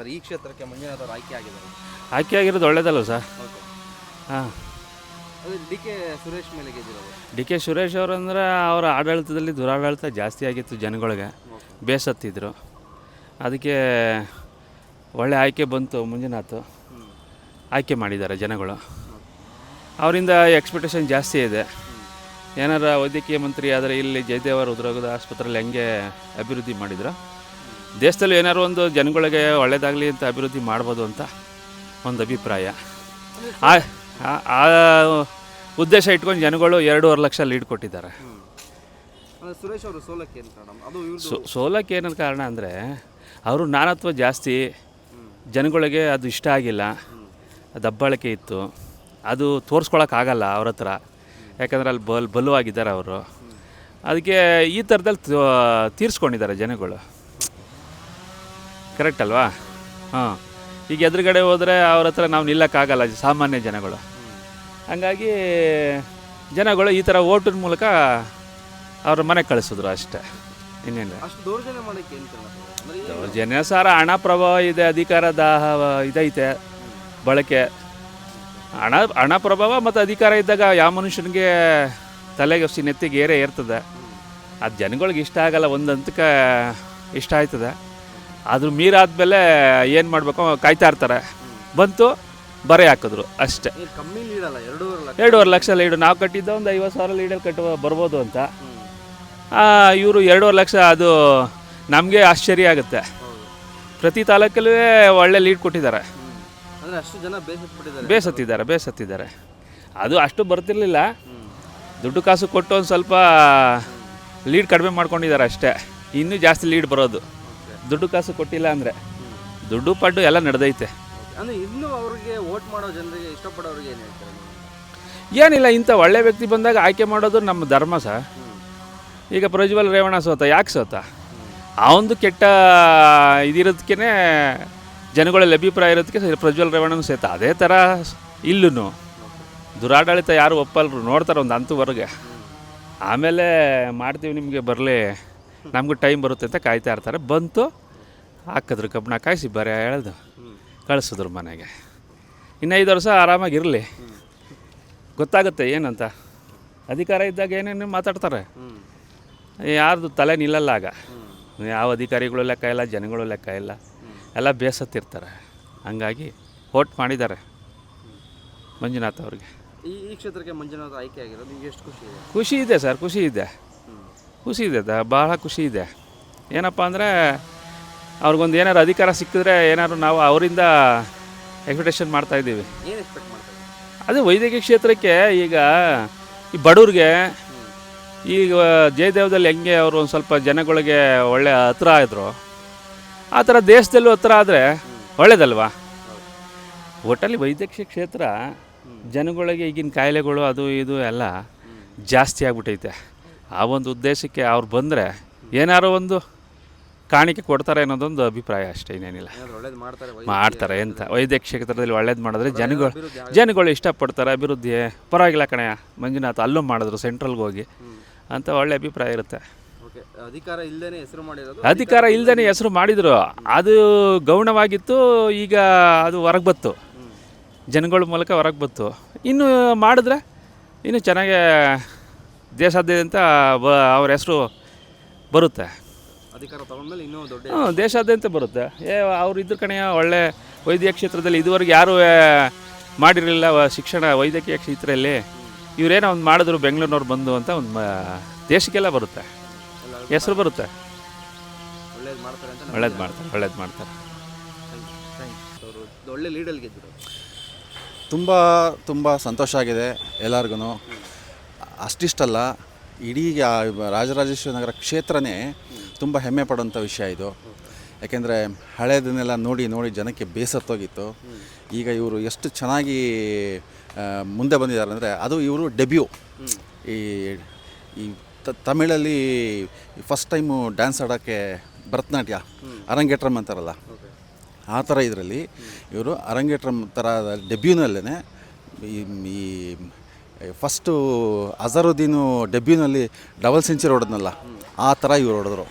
ಹೇಳ್ತಾರೆ. ಈ ಕ್ಷೇತ್ರಕ್ಕೆ ಮಂಜುನಾಥ್ ಆಯ್ಕೆ ಆಗಿದ್ದಾರೆ. ಆಯ್ಕೆ ಆಗಿರೋದು ಒಳ್ಳೇದಲ್ಲ ಸರ್? ಹಾಂ. ಅದು ಡಿ ಕೆ ಸುರೇಶ್ ಮೇಲೆ ಗೆದ್ದಿರೋದು. ಡಿ ಕೆ ಸುರೇಶ್ ಅವರು ಅಂದ್ರೆ ಅವರ ಆಡಳಿತದಲ್ಲಿ ದುರಾಡಳಿತ ಜಾಸ್ತಿ ಆಗಿತ್ತು ಜನಗಳಿಗೆ. ಬೇಸತ್ತಿದ್ರು. ಅದಕ್ಕೆ ಒಳ್ಳೆ ಆಯ್ಕೆ ಬಂತು ಮಂಜುನಾಥ್. ಆಯ್ಕೆ ಮಾಡಿದ್ದಾರೆ ಜನಗಳು. ಅವರಿಂದ ಎಕ್ಸ್ಪೆಕ್ಟೇಷನ್ ಜಾಸ್ತಿ ಇದೆ. ಏನಾರ ವೈದ್ಯಕೀಯ ಮಂತ್ರಿ ಆದರೆ ಇಲ್ಲಿ ಜಯದೇವರ ಉದ್ರೋಗದ ಆಸ್ಪತ್ರೆಯಲ್ಲಿ ಹೆಂಗೆ ಅಭಿವೃದ್ಧಿ ಮಾಡಿದ್ರು? ದೇಶದಲ್ಲಿ ಏನಾದ್ರು ಒಂದು ಜನಗಳಿಗೆ ಒಳ್ಳೇದಾಗಲಿ ಅಂತ ಅಭಿವೃದ್ಧಿ ಮಾಡ್ಬೋದು ಅಂತ ಒಂದು ಅಭಿಪ್ರಾಯ. ಆ- ಆ- ಉದ್ದೇಶ ಇಟ್ಕೊಂಡು ಜನಗಳು ಎರಡೂವರೆ ಲಕ್ಷ ಲೀಡ್ ಕೊಟ್ಟಿದ್ದಾರೆ. ಹ್ಞೂ ಸುರೇಶ್ ಅವರು ಸೋಲಕ್ಕೆ ಏನು ಕಾರಣ? ಅದು ಸೋ ಸೋಲಕ್ಕೆ ಏನಂತ ಕಾರಣ ಅಂದರೆ ಅವರು ನಾನತ್ವ ಜಾಸ್ತಿ ಜನಗಳಿಗೆ ಅದು ಇಷ್ಟ ಆಗಿಲ್ಲ. ದಬ್ಬಾಳಿಕೆ ಇತ್ತು. ಅದು ತೋರಿಸ್ಕೊಳಕ್ಕಾಗಲ್ಲ ಅವ್ರ ಹತ್ರ. ಯಾಕಂದ್ರೆ ಅಲ್ಲಿ ಬಲ್ ಬಲುವಾಗಿದ್ದಾರೆ ಅವರು. ಅದಕ್ಕೆ ಈ ಥರದಲ್ಲಿ ತೀರಿಸ್ಕೊಂಡಿದ್ದಾರೆ ಜನಗಳು. ಕರೆಕ್ಟ್ ಅಲ್ವಾ? ಹಾಂ. ಈಗ ಎದುರುಗಡೆ ಹೋದರೆ ಅವ್ರ ಹತ್ರ ನಾವು ನಿಲ್ಲಕ್ಕಾಗಲ್ಲ ಸಾಮಾನ್ಯ ಜನಗಳು. ಹಂಗಾಗಿ ಜನಗಳು ಈ ಥರ ಓಟಿನ ಮೂಲಕ ಅವ್ರ ಮನೆಗೆ ಕಳಿಸಿದ್ರು ಅಷ್ಟೇ. ಇನ್ನೇನಿಲ್ಲ ಅಷ್ಟು ದೌರ್ಜನ್ಯ ಸಾರ ಹಣ ಪ್ರಭಾವ ಇದೆ ಅಧಿಕಾರ ದಾಹ ಇದೈತೆ ಬಳಕೆ. ಹಣ ಹಣ ಪ್ರಭಾವ ಮತ್ತು ಅಧಿಕಾರ ಇದ್ದಾಗ ಯಾವ ಮನುಷ್ಯನಿಗೆ ತಲೆಗೆ ನೆತ್ತಿಗೆ ಏರೇ ಇರ್ತದೆ ಅದು ಜನಗಳಿಗೆ ಇಷ್ಟ ಆಗಲ್ಲ ಒಂದಂತಕ್ಕೆ ಇಷ್ಟ ಆಯ್ತದೆ. ಅದ್ರ ಮೀರಾದ್ಮೇಲೆ ಏನು ಮಾಡಬೇಕು? ಕಾಯ್ತಾ ಇರ್ತಾರೆ. ಬಂತು ಬರೆ ಹಾಕಿದ್ರು ಅಷ್ಟೇ. ಕಮ್ಮಿ ಲೀಡಲ್ಲ ಎರಡೂವರೆ ಲಕ್ಷ. ಎರಡೂವರೆ ಲಕ್ಷ ಲೀಡು ನಾವು ಕಟ್ಟಿದ್ದ ಒಂದು ಐವತ್ತು ಸಾವಿರ ಲೀಡಲ್ಲಿ ಕಟ್ಟುವ ಬರ್ಬೋದು ಅಂತ. ಇವರು ಎರಡೂವರೆ ಲಕ್ಷ ಅದು ನಮಗೆ ಆಶ್ಚರ್ಯ ಆಗುತ್ತೆ. ಪ್ರತಿ ತಾಲೂಕಲ್ಲೂ ಒಳ್ಳೆ ಲೀಡ್ ಕೊಟ್ಟಿದ್ದಾರೆ. ಅಂದರೆ ಅಷ್ಟು ಜನ ಬೇಸತ್ಬಿಟ್ಟಿದ್ದಾರೆ. ಬೇಸತ್ತಿದ್ದಾರೆ ಬೇಸತ್ತಿದ್ದಾರೆ. ಅದು ಅಷ್ಟು ಬರ್ತಿರ್ಲಿಲ್ಲ. ದುಡ್ಡು ಕಾಸು ಕೊಟ್ಟು ಒಂದು ಸ್ವಲ್ಪ ಲೀಡ್ ಕಡಿಮೆ ಮಾಡ್ಕೊಂಡಿದ್ದಾರೆ ಅಷ್ಟೇ. ಇನ್ನೂ ಜಾಸ್ತಿ ಲೀಡ್ ಬರೋದು. ದುಡ್ಡು ಕಾಸು ಕೊಟ್ಟಿಲ್ಲ ಅಂದರೆ ದುಡ್ಡು ಪಡ್ಡು ಎಲ್ಲ ನಡೆದೈತೆ. ಅಂದರೆ ಇನ್ನೂ ಅವ್ರಿಗೆ ವೋಟ್ ಮಾಡೋ ಜನರಿಗೆ ಇಷ್ಟಪಡೋರಿಗೆ ಏನು ಹೇಳ್ತಾರೆ ಏನಿಲ್ಲ ಇಂಥ ಒಳ್ಳೆ ವ್ಯಕ್ತಿ ಬಂದಾಗ ಆಯ್ಕೆ ಮಾಡೋದು ನಮ್ಮ ಧರ್ಮ ಸಹ ಈಗ ಪ್ರಜ್ವಲ್ ರೇವಣ ಸೋತ ಯಾಕೆ ಸೋತ? ಆ ಒಂದು ಕೆಟ್ಟ ಇದಿರೋದಕ್ಕೇ ಜನಗಳಲ್ಲಿ ಅಭಿಪ್ರಾಯ ಇರೋದಕ್ಕೆ ಪ್ರಜ್ವಲ್ ರೇವಣನೂ ಸೇತ ಅದೇ ಥರ ಇಲ್ಲೂ ದುರಾಡಳಿತ ಯಾರು ಒಪ್ಪಲ್ರು ನೋಡ್ತಾರೆ ಒಂದು ಅಂತವರೆಗೆ. ಆಮೇಲೆ ಮಾಡ್ತೀವಿ ನಿಮಗೆ ಬರಲಿ. ನಮಗೂ ಟೈಮ್ ಬರುತ್ತೆ ಅಂತ ಕಾಯ್ತಾ ಇರ್ತಾರೆ. ಬಂತು ಹಾಕಿದ್ರು ಕಬ್ಬಣ ಕಾಯಿಸಿ ಬರೀ ಹೇಳ್ದು ಕಳಿಸಿದ್ರು ಮನೆಗೆ. ಇನ್ನು ಐದು ವರ್ಷ ಆರಾಮಾಗಿರಲಿ ಗೊತ್ತಾಗುತ್ತೆ ಏನಂತ. ಅಧಿಕಾರ ಇದ್ದಾಗ ಏನೇನು ಮಾತಾಡ್ತಾರೆ. ಯಾರ್ದು ತಲೆ ನಿಲ್ಲಲ್ಲ ಆಗ. ಯಾವ ಅಧಿಕಾರಿಗಳು ಲೆಕ್ಕ ಇಲ್ಲ ಜನಗಳು ಲೆಕ್ಕ ಇಲ್ಲ. ಎಲ್ಲ ಬೇಸತ್ತಿರ್ತಾರೆ. ಹಂಗಾಗಿ ವೋಟ್ ಮಾಡಿದ್ದಾರೆ ಮಂಜುನಾಥ್ ಅವ್ರಿಗೆ. ಈ ಈ ಕ್ಷೇತ್ರಕ್ಕೆ ಮಂಜುನಾಥ್ ಆಯ್ಕೆ ಆಗಿರೋದು ನಿಮ್ಗೆ ಎಷ್ಟು ಖುಷಿ ಇದೆ? ಖುಷಿ ಇದೆ ಸರ್ ಖುಷಿ ಇದೆ. ಖುಷಿ ಇದೆ ದ- ಭಾಳ ಖುಷಿ ಇದೆ. ಏನಪ್ಪ ಅಂದರೆ ಅವ್ರಿಗೊಂದು ಏನಾರು ಅಧಿಕಾರ ಸಿಕ್ಕಿದ್ರೆ ಏನಾದ್ರು ನಾವು ಅವರಿಂದ ಎಕ್ಸ್ಪೆಕ್ಟೇಷನ್ ಮಾಡ್ತಾಯಿದ್ದೀವಿ ಏನು ಎಕ್ಸ್ಪೆಕ್ಟ್ ಮಾಡ್ತಾರೆ ಅದೇ ವೈದ್ಯಕೀಯ ಕ್ಷೇತ್ರಕ್ಕೆ ಈಗ ಈ ಬಡವ್ರಿಗೆ ಈಗ ಜಯದೇವದಲ್ಲಿ ಹೆಂಗೆ ಅವರು ಒಂದು ಸ್ವಲ್ಪ ಜನಗಳಿಗೆ ಒಳ್ಳೆ ಹತ್ರ ಆದರು ಆ ಥರ ದೇಶದಲ್ಲೂ ಹತ್ರ ಆದರೆ ಒಳ್ಳೇದಲ್ವಾ? ಒಟ್ಟಲ್ಲಿ ವೈದ್ಯಕೀಯ ಕ್ಷೇತ್ರ ಜನಗಳಿಗೆ ಈಗಿನ ಕಾಯಿಲೆಗಳು ಅದು ಇದು ಎಲ್ಲ ಜಾಸ್ತಿ ಆಗ್ಬಿಟ್ಟೈತೆ. ಆ ಒಂದು ಉದ್ದೇಶಕ್ಕೆ ಅವ್ರು ಬಂದರೆ ಏನಾರು ಒಂದು ಕಾಣಿಕೆ ಕೊಡ್ತಾರೆ ಅನ್ನೋದೊಂದು ಅಭಿಪ್ರಾಯ ಅಷ್ಟೇ ಇನ್ನೇನಿಲ್ಲ. ಮಾಡ್ತಾರೆ ಎಂತ ವೈದ್ಯಕೀಯ ಕ್ಷೇತ್ರದಲ್ಲಿ ಒಳ್ಳೇದು ಮಾಡಿದ್ರೆ ಜನಗಳು ಜನಗಳು ಇಷ್ಟಪಡ್ತಾರೆ ಅಭಿವೃದ್ಧಿ ಪರವಾಗಿಲ್ಲ ಕಣಯ್ಯ ಮಂಜುನಾಥ್ ಅಲ್ಲೂ ಮಾಡಿದ್ರು ಸೆಂಟ್ರಲ್ಗೆ ಹೋಗಿ. ಅಂತ ಒಳ್ಳೆ ಅಭಿಪ್ರಾಯ ಇರುತ್ತೆ. ಅಧಿಕಾರ ಇಲ್ಲದೇ ಹೆಸರು ಮಾಡಿರೋದು? ಅಧಿಕಾರ ಇಲ್ಲದೇ ಹೆಸರು ಮಾಡಿದರು. ಅದು ಗೌಣವಾಗಿತ್ತು ಈಗ ಅದು ಹೊರಗೆ ಬತ್ತು ಜನಗಳ ಮೂಲಕ ಹೊರಗೆ ಬತ್ತು ಇನ್ನು ಮಾಡಿದ್ರೆ ಇನ್ನು ಚೆನ್ನಾಗೆ ದೇಶಾದ್ಯಂತ ಬ ಅವ್ರ ಹೆಸರು ಬರುತ್ತೆ. ಅಧಿಕಾರ ತಗೊಂಡ್ಮೇಲೆ ಇನ್ನೂ ದೊಡ್ಡ ಹ್ಞೂ ದೇಶಾದ್ಯಂತ ಬರುತ್ತೆ. ಏ ಅವ್ರು ಇದ್ರ ಕಣೆಯ ಒಳ್ಳೆ ವೈದ್ಯಕೀಯ ಕ್ಷೇತ್ರದಲ್ಲಿ ಇದುವರೆಗೆ ಯಾರೂ ಮಾಡಿರಲಿಲ್ಲ ವ- ಶಿಕ್ಷಣ ವೈದ್ಯಕೀಯ ಕ್ಷೇತ್ರದಲ್ಲಿ. ಇವರೇನೋ ಒಂದು ಮಾಡಿದ್ರು ಬೆಂಗಳೂರಿನವ್ರು ಬಂದು ಅಂತ ಒಂದು ದೇಶಕ್ಕೆಲ್ಲ ಬರುತ್ತೆ. ಹೆಸರು ಬರುತ್ತೆ. ಒಳ್ಳೇದು ಮಾಡ್ತಾರೆ ಅಂತ ಒಳ್ಳೇದು ಮಾಡ್ತಾರೆ ಒಳ್ಳೇದು ಮಾಡ್ತಾರೆ. ಅವರು ಒಳ್ಳೆ ಲೀಡಲ್ಲಿ ಗೆದ್ದರು ತುಂಬ ತುಂಬ ಸಂತೋಷ ಆಗಿದೆ ಎಲ್ಲರಿಗೂ ಅಷ್ಟಿಷ್ಟಲ್ಲ, ಇಡೀ ರಾಜರಾಜೇಶ್ವರಿ ನಗರ ಕ್ಷೇತ್ರನೇ ತುಂಬ ಹೆಮ್ಮೆ ಪಡುವಂಥ ವಿಷಯ ಇದು. ಯಾಕೆಂದರೆ ಹಳೆಯದನ್ನೆಲ್ಲ ನೋಡಿ ನೋಡಿ ಜನಕ್ಕೆ ಬೇಸತ್ತೋಗಿತ್ತು. ಈಗ ಇವರು ಎಷ್ಟು ಚೆನ್ನಾಗಿ ಮುಂದೆ ಬಂದಿದ್ದಾರೆ ಅಂದರೆ ಅದು ಇವರು ಡೆಬ್ಯೂ ಈ ಈ ತಮಿಳಲ್ಲಿ ಫಸ್ಟ್ ಟೈಮು ಡ್ಯಾನ್ಸ್ ಆಡೋಕ್ಕೆ ಭರತನಾಟ್ಯ ಅರಂಗೇಟ್ರಮ್ ಅಂತಾರಲ್ಲ. ಆ ಥರ ಇದರಲ್ಲಿ ಇವರು ಅರಂಗೇಟ್ರಮ್ ಥರ ಡೆಬ್ಯೂನಲ್ಲೇ ಈ ಫಸ್ಟು ಅಜರುದ್ದೀನು ಡೆಬ್ಯೂನಲ್ಲಿ ಡಬಲ್ ಸೆಂಚುರಿ ಹೊಡೆದ್ನಲ್ಲ ಆ ಥರ ಇವ್ರು ಹೊಡೆದ್ರು.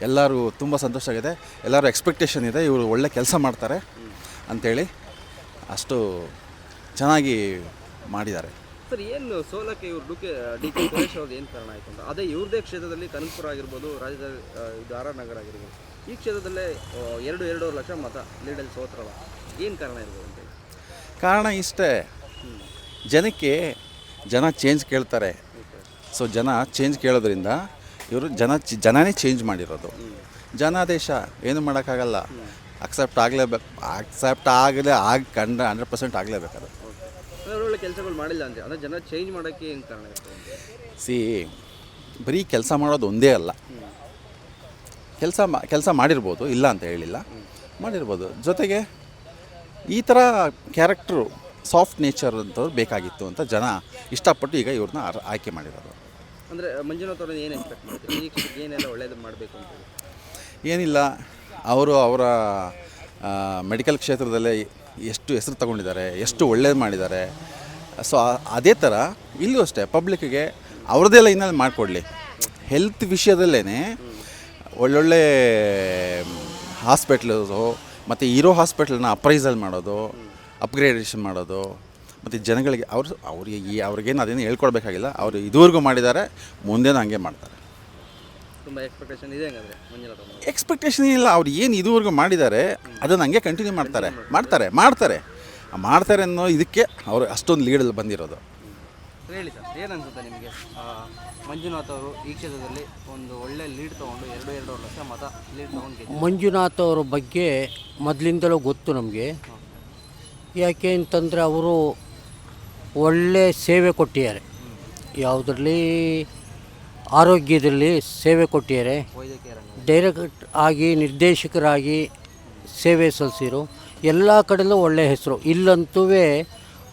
ಎಲ್ಲರೂ ತುಂಬ ಸಂತೋಷ ಆಗಿದೆ. ಎಲ್ಲರೂ ಎಕ್ಸ್ಪೆಕ್ಟೇಷನ್ ಇದೆ ಇವರು ಒಳ್ಳೆ ಕೆಲಸ ಮಾಡ್ತಾರೆ ಅಂಥೇಳಿ ಅಷ್ಟು ಚೆನ್ನಾಗಿ ಮಾಡಿದ್ದಾರೆ. ಸರ್ ಏನು ಸೋಲಕ್ಕೆ ಇವರು D K D K Suresh ಅವ್ರದ್ದು ಏನು ಕಾರಣ ಆಯಿತು ಅಂತ? ಅದೇ ಇವ್ರದೇ ಕ್ಷೇತ್ರದಲ್ಲಿ ಕನಕಪುರ ಆಗಿರ್ಬೋದು ರಾಜ್ಯದ ಆ, ಇದು ಆರ್ ಆರ್ ನಗರ ಆಗಿರ್ಬೋದು. ಈ ಕ್ಷೇತ್ರದಲ್ಲೇ ಎರಡು ಎರಡೂವರೆ ಲಕ್ಷ ಮತ ಲೀಡಲ್ಲಿ ಸೋತ್ರಲ್ಲ. ಏನು ಕಾರಣ ಇರ್ಬೋದು ಅಂತ ಕಾರಣ ಇಷ್ಟೇ. ಜನಕ್ಕೆ ಜನ ಚೇಂಜ್ ಕೇಳ್ತಾರೆ. ಸೊ ಜನ ಚೇಂಜ್ ಕೇಳೋದ್ರಿಂದ ಇವರು ಜನ ಚಿ- ಜನನೇ ಚೇಂಜ್ ಮಾಡಿರೋದು. ಜನಾದೇಶ ಏನು ಮಾಡೋಕ್ಕಾಗಲ್ಲ. ಅಕ್ಸೆಪ್ಟ್ ಆಗಲೇಬೇಕು ಅಕ್ಸೆಪ್ಟ್ ಆಗಲೇ ಆಗಿ ಕಂಡ ಹಂಡ್ರೆಡ್ ಪರ್ಸೆಂಟ್ ಆಗಲೇಬೇಕು ಅದು ಅಂದರೆ ಒಳ್ಳೊಳ್ಳೆ ಕೆಲಸಗಳು ಮಾಡಿಲ್ಲ ಅಂದರೆ ಅಂದರೆ ಜನ ಚೇಂಜ್ ಮಾಡೋಕ್ಕೆ ಏನು ಕಾರಣ ಸಿ ಬರೀ ಕೆಲಸ ಮಾಡೋದು ಒಂದೇ ಅಲ್ಲ. ಕೆಲಸ ಮಾ ಕೆಲಸ ಮಾಡಿರ್ಬೋದು ಇಲ್ಲ ಅಂತ ಹೇಳಿಲ್ಲ. ಮಾಡಿರ್ಬೋದು. ಜೊತೆಗೆ ಈ ಥರ ಕ್ಯಾರೆಕ್ಟ್ರು ಸಾಫ್ಟ್ ನೇಚರ್ ಅಂತವ್ರು ಬೇಕಾಗಿತ್ತು ಅಂತ ಜನ ಇಷ್ಟಪಟ್ಟು ಈಗ ಇವ್ರನ್ನ ಆಯ್ಕೆ ಮಾಡಿರೋದು. ಅಂದರೆ ಮಂಜುನಾಥ್ ಅವ್ರನ್ನ ಏನು ಎಕ್ಸ್ಪೆಕ್ಟ್ ಮಾಡ್ತೀವಿ ಈ ಕ್ಷೇತ್ರಕ್ಕೆ ಏನೆಲ್ಲ ಒಳ್ಳೇದು ಮಾಡಬೇಕು ಅಂತ ಏನಿಲ್ಲ. ಅವರು ಅವರ ಮೆಡಿಕಲ್ ಕ್ಷೇತ್ರದಲ್ಲೇ ಎಷ್ಟು ಹೆಸರು ತಗೊಂಡಿದ್ದಾರೆ ಎಷ್ಟು ಒಳ್ಳೇದು ಮಾಡಿದ್ದಾರೆ. ಸೊ ಅದೇ ಥರ ಇಲ್ಲೂ ಅಷ್ಟೇ ಪಬ್ಲಿಕ್ಕಿಗೆ ಅವ್ರದ್ದೆಲ್ಲ ಇನ್ನೂ ಮಾಡಿಕೊಡ್ಲಿ. ಹೆಲ್ತ್ ವಿಷಯದಲ್ಲೇ ಒಳ್ಳೊಳ್ಳೆ ಹಾಸ್ಪಿಟ್ಲು ಮತ್ತು ಇರೋ ಹಾಸ್ಪಿಟ್ಲನ್ನ ಅಪ್ರೈಸಲ್ ಮಾಡೋದು ಅಪ್ಗ್ರೇಡೇಷನ್ ಮಾಡೋದು ಮತ್ತು ಜನಗಳಿಗೆ ಅವರು ಅವ್ರಿಗೆ ಈ ಅವ್ರಿಗೇನು ಅದೇನು ಹೇಳ್ಕೊಡ್ಬೇಕಾಗಿಲ್ಲ ಅವರು ಇದುವರೆಗೂ ಮಾಡಿದ್ದಾರೆ ಮುಂದೇನು ಹಂಗೆ ಮಾಡ್ತಾರೆ. ತುಂಬ ಎಕ್ಸ್ಪೆಕ್ಟೇಷನ್ ಇದೆ ಹಂಗಾದ್ರೆ ಮಂಜುನಾಥ್ ಅವ್ರ ಎಕ್ಸ್ಪೆಕ್ಟೇಷನ್ ಇಲ್ಲ ಅವ್ರು ಏನು ಇದುವರೆಗೂ ಮಾಡಿದ್ದಾರೆ ಅದನ್ನು ಹಂಗೆ ಕಂಟಿನ್ಯೂ ಮಾಡ್ತಾರೆ ಮಾಡ್ತಾರೆ ಮಾಡ್ತಾರೆ. ಆ ಮಾಡ್ತಾರೆ ಅನ್ನೋ ಇದಕ್ಕೆ ಅವರು ಅಷ್ಟೊಂದು ಲೀಡಲ್ಲಿ ಬಂದಿರೋದು. ಸರ್ ಹೇಳಿ ಸರ್ ಏನು ಅನ್ಸುತ್ತೆ ನಿಮಗೆ? ಮಂಜುನಾಥ್ ಅವರು ಈ ಕ್ಷೇತ್ರದಲ್ಲಿ ಒಂದು ಒಳ್ಳೆ ಲೀಡ್ ತೊಗೊಂಡು ಎರಡು ಎರಡು ಲಕ್ಷ ಮತ ಲೀಡ್ ತೊಗೊಂಡು ಮಂಜುನಾಥ್ ಅವರ ಬಗ್ಗೆ ಮೊದಲಿಂದಲೂ ಗೊತ್ತು ನಮಗೆ. ಯಾಕೆ ಅಂತಂದರೆ ಅವರು ಒಳ್ಳೆ ಸೇವೆ ಕೊಟ್ಟಿದ್ದಾರೆ. ಯಾವುದರಲ್ಲಿ? ಆರೋಗ್ಯದಲ್ಲಿ ಸೇವೆ ಕೊಟ್ಟಿದ್ದಾರೆ. ಡೈರೆಕ್ಟ್ ಆಗಿ ನಿರ್ದೇಶಕರಾಗಿ ಸೇವೆ ಸಲ್ಲಿಸಿರು ಎಲ್ಲ ಕಡೆಯಲ್ಲೂ ಒಳ್ಳೆಯ ಹೆಸರು. ಇಲ್ಲಂತೂ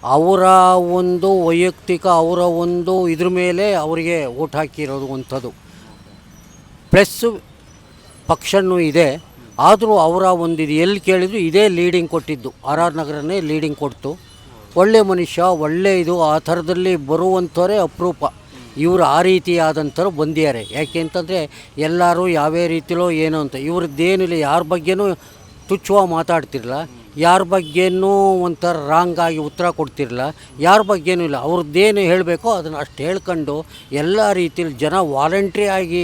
ಅವರ ಒಂದು ವೈಯಕ್ತಿಕ, ಅವರ ಒಂದು ಇದ್ರ ಮೇಲೆ ಅವರಿಗೆ ಓಟ್ ಹಾಕಿರೋದು ಅಂಥದ್ದು. ಪ್ಲಸ್ ಪಕ್ಷನೂ ಇದೆ. ಆದರೂ ಅವರ ಒಂದು ಇದು ಎಲ್ಲಿ ಕೇಳಿದ್ರು ಇದೇ ಲೀಡಿಂಗ್ ಕೊಟ್ಟಿದ್ದು. ಆರ್ ಆರ್ ನಗರನೇ ಲೀಡಿಂಗ್ ಕೊಡ್ತು. ಒಳ್ಳೆ ಮನುಷ್ಯ, ಒಳ್ಳೆ ಇದು, ಆ ಥರದಲ್ಲಿ ಬರುವಂಥವರೇ ಅಪರೂಪ. ಇವರು ಆ ರೀತಿಯಾದಂಥವ್ರು ಬಂದಿದ್ದಾರೆ. ಯಾಕೆ ಅಂತಂದರೆ ಎಲ್ಲರೂ ಯಾವ್ಯಾವ ರೀತಿಲೋ ಏನೋ ಅಂತ. ಇವ್ರದ್ದೇನಿಲ್ಲ, ಯಾರ ಬಗ್ಗೆನೂ ತುಚ್ಛವಾಗಿ ಮಾತಾಡ್ತಿರಲ್ಲ ಯಾರ ಬಗ್ಗೆನೂ ಒಂಥರ ರಾಂಗ್ ಆಗಿ ಉತ್ತರ ಕೊಡ್ತಿರಲ್ಲ ಯಾರ ಬಗ್ಗೆನೂ ಇಲ್ಲ. ಅವ್ರದ್ದೇನು ಹೇಳಬೇಕೋ ಅದನ್ನು ಅಷ್ಟು ಹೇಳ್ಕೊಂಡು ಎಲ್ಲ ರೀತಿಯಲ್ಲಿ ಜನ ವಾಲಂಟ್ರಿ ಆಗಿ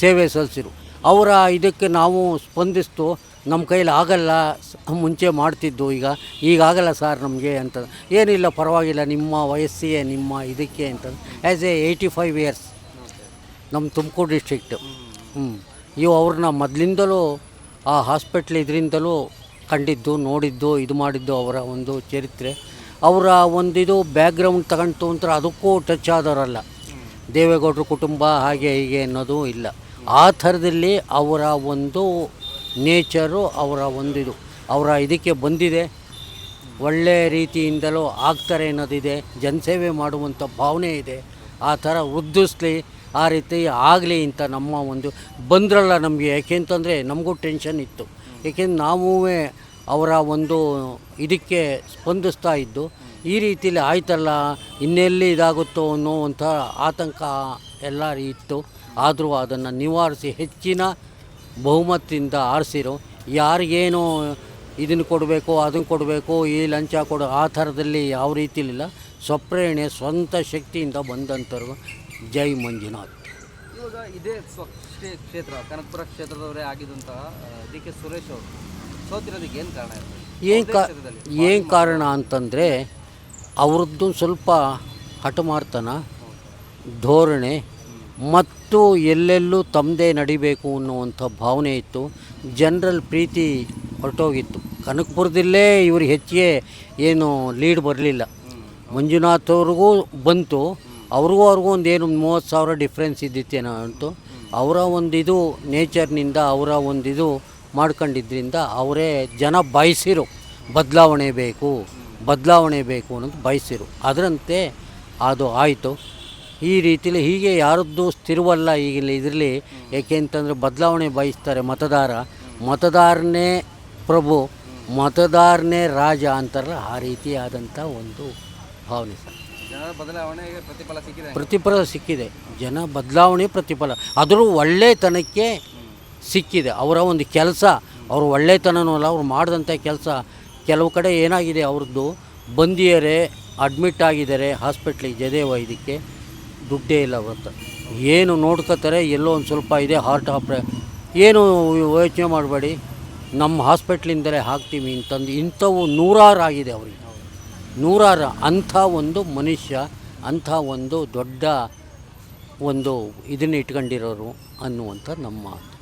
ಸೇವೆ ಸಲ್ಲಿಸಿರು ಅವರ ಇದಕ್ಕೆ ನಾವು ಸ್ಪಂದಿಸ್ತು, ನಮ್ಮ ಕೈಲಿ ಆಗಲ್ಲ ಮುಂಚೆ ಮಾಡ್ತಿದ್ದು ಈಗ ಈಗ ಆಗಲ್ಲ ಸರ್ ನಮಗೆ ಅಂತ. ಏನಿಲ್ಲ, ಪರವಾಗಿಲ್ಲ, ನಿಮ್ಮ ವಯಸ್ಸಿಗೆ, ನಿಮ್ಮ ಇದಕ್ಕೆ ಅಂತ. As a eighty five years ನಮ್ಮ ತುಮಕೂರು ಡಿಸ್ಟ್ರಿಕ್ಟ್ ಹ್ಞೂ ಇವು ಅವ್ರನ್ನ ಮೊದಲಿಂದಲೂ, ಆ ಹಾಸ್ಪಿಟ್ಲ್ ಇದರಿಂದಲೂ ಕಂಡಿದ್ದು, ನೋಡಿದ್ದು, ಇದು ಮಾಡಿದ್ದು ಅವರ ಒಂದು ಚರಿತ್ರೆ. ಅವರ ಒಂದಿದು ಬ್ಯಾಕ್ಗ್ರೌಂಡ್ ತಗೊಂಡು ಅಂತ ಅದಕ್ಕೂ ಟಚ್ ಆದವರಲ್ಲ. ದೇವೇಗೌಡರು ಕುಟುಂಬ ಹಾಗೆ ಹೀಗೆ ಅನ್ನೋದು ಇಲ್ಲ. ಆ ಥರದಲ್ಲಿ ಅವರ ಒಂದು ನೇಚರು ಅವರ ಒಂದಿದು. ಅವರ ಇದಕ್ಕೆ ಬಂದಿದೆ. ಒಳ್ಳೆ ರೀತಿಯಿಂದಲೂ ಆಗ್ತಾರೆ ಅನ್ನೋದಿದೆ. ಜನಸೇವೆ ಮಾಡುವಂಥ ಭಾವನೆ ಇದೆ. ಆ ಥರ ವೃದ್ಧಿಸ್ಲಿ, ಆ ರೀತಿ ಆಗಲಿ ಅಂತ ನಮ್ಮ ಒಂದು ಬಂದ್ರಲ್ಲ ನಮಗೆ. ಯಾಕೆಂತಂದರೆ ನಮಗೂ ಟೆನ್ಷನ್ ಇತ್ತು. ಏಕೆಂದ್ರೆ ನಾವೂ ಅವರ ಒಂದು ಇದಕ್ಕೆ ಸ್ಪಂದಿಸ್ತಾ ಇದ್ದು, ಈ ರೀತಿಯಲ್ಲಿ ಆಯ್ತಲ್ಲ, ಇನ್ನೆಲ್ಲಿ ಇದಾಗುತ್ತೋ ಅನ್ನೋ ಆತಂಕ ಎಲ್ಲ ಇತ್ತು. ಆದರೂ ಅದನ್ನು ನಿವಾರಿಸಿ ಹೆಚ್ಚಿನ ಬಹುಮತದಿಂದ ಆರಿಸಿರೋ. ಯಾರಿಗೇನು ಇದನ್ನು ಕೊಡಬೇಕು ಅದನ್ನು ಕೊಡಬೇಕು ಈ ಲಂಚ ಕೊಡು ಆ ಥರದಲ್ಲಿ ಯಾವ ರೀತಿಲಿಲ್ಲ ಸ್ವಪ್ರೇರಣೆ ಸ್ವಂತ ಶಕ್ತಿಯಿಂದ ಬಂದಂಥವ್ರು. ಜೈ ಮಂಜುನಾಥ್. ಇವಾಗ ಇದೇ ಕ್ಷೇತ್ರ ಕನಕಪುರ ಕ್ಷೇತ್ರದವರೇ ಆಗಿದ್ದಂತಹ ಡಿ ಕೆ ಸುರೇಶ್ ಅವರು ಸೋತಿರೋದಕ್ಕೆ ಏನು ಕಾರಣ ಏನು ಕಾ ಏನು ಕಾರಣ ಅಂತಂದರೆ ಅವ್ರದ್ದು ಸ್ವಲ್ಪ ಹಠಮಾರ್ತನ ಧೋರಣೆ ಮತ್ತು ಎಲ್ಲೆಲ್ಲೂ ತಮ್ಮದೇ ನಡಿಬೇಕು ಅನ್ನುವಂಥ ಭಾವನೆ ಇತ್ತು. ಜನರಲ್ ಪ್ರೀತಿ ಹೊರಟೋಗಿತ್ತು. ಕನಕಪುರದಲ್ಲೇ ಇವರು ಹೆಚ್ಚಿಗೆ ಏನು ಲೀಡ್ ಬರಲಿಲ್ಲ. ಮಂಜುನಾಥ್ ಅವ್ರಿಗೂ ಬಂತು. ಅವ್ರಿಗೂ ಅವ್ರಿಗೂ ಒಂದು ಏನು ಮೂವತ್ತು ಸಾವಿರ ಡಿಫ್ರೆನ್ಸ್ ಇದ್ದಿತ್ತೇನೋ ಅಂತು. ಅವರ ಒಂದಿದು ನೇಚರ್ನಿಂದ ಅವರ ಒಂದಿದು ಮಾಡ್ಕೊಂಡಿದ್ದರಿಂದ ಅವರೇ ಜನ ಬಯಸಿರು. ಬದಲಾವಣೆ ಬೇಕು ಬದಲಾವಣೆ ಬೇಕು ಅನ್ನೋದು ಬಯಸಿರು. ಅದರಂತೆ ಅದು ಆಯಿತು. ಈ ರೀತಿಲಿ ಹೀಗೆ ಯಾರದ್ದು ಸ್ಥಿರವಲ್ಲ ಈಗಿಲ್ಲ ಇದರಲ್ಲಿ. ಏಕೆ ಅಂತಂದರೆ ಬದಲಾವಣೆ ಬಯಸ್ತಾರೆ ಮತದಾರ. ಮತದಾರನೇ ಪ್ರಭು ಮತದಾರನೇ ರಾಜ ಅಂತಾರಲ್ಲ ಆ ರೀತಿಯಾದಂಥ ಒಂದು ಭಾವನೆ ಸರ್. ಪ್ರತಿಫಲ ಸಿಕ್ಕಿದೆ. ಪ್ರತಿಫಲ ಸಿಕ್ಕಿದೆ. ಜನ ಬದಲಾವಣೆ ಪ್ರತಿಫಲ. ಆದರೂ ಒಳ್ಳೆತನಕ್ಕೆ ಸಿಕ್ಕಿದೆ. ಅವರ ಒಂದು ಕೆಲಸ ಅವರು ಒಳ್ಳೆತನನೂ ಅಲ್ಲ ಅವ್ರು ಮಾಡಿದಂಥ ಕೆಲಸ. ಕೆಲವು ಕಡೆ ಏನಾಗಿದೆ ಅವ್ರದ್ದು ಬಂದಿಯರೇ ಅಡ್ಮಿಟ್ ಆಗಿದ್ದಾರೆ ಹಾಸ್ಪಿಟ್ಲಿಗೆ ಜದೇವ ಇದಕ್ಕೆ. ದುಡ್ಡೇ ಇಲ್ಲ ಅವತ್ತು. ಏನು ನೋಡ್ಕೋತಾರೆ, ಎಲ್ಲೋ ಒಂದು ಸ್ವಲ್ಪ ಇದೆ ಹಾರ್ಟ್ ಆಪ್ರೆ ಏನು ಯೋಚನೆ ಮಾಡಬೇಡಿ. ನಮ್ಮ ಹಾಸ್ಪಿಟ್ಲಿಂದಲೇ ಹಾಕ್ತೀವಿ ಅಂತಂದು ಇಂಥವು ನೂರಾರು ಆಗಿದೆ ಅವರಿಗೆ. ನೂರಾರು, ಅಂಥ ಒಂದು ಮನುಷ್ಯ, ಅಂಥ ಒಂದು ದೊಡ್ಡ ಒಂದು ಇದನ್ನ ಇಟ್ಕೊಂಡಿರೋರು ಅನ್ನುವಂಥ ನಮ್ಮ ಮಾತು.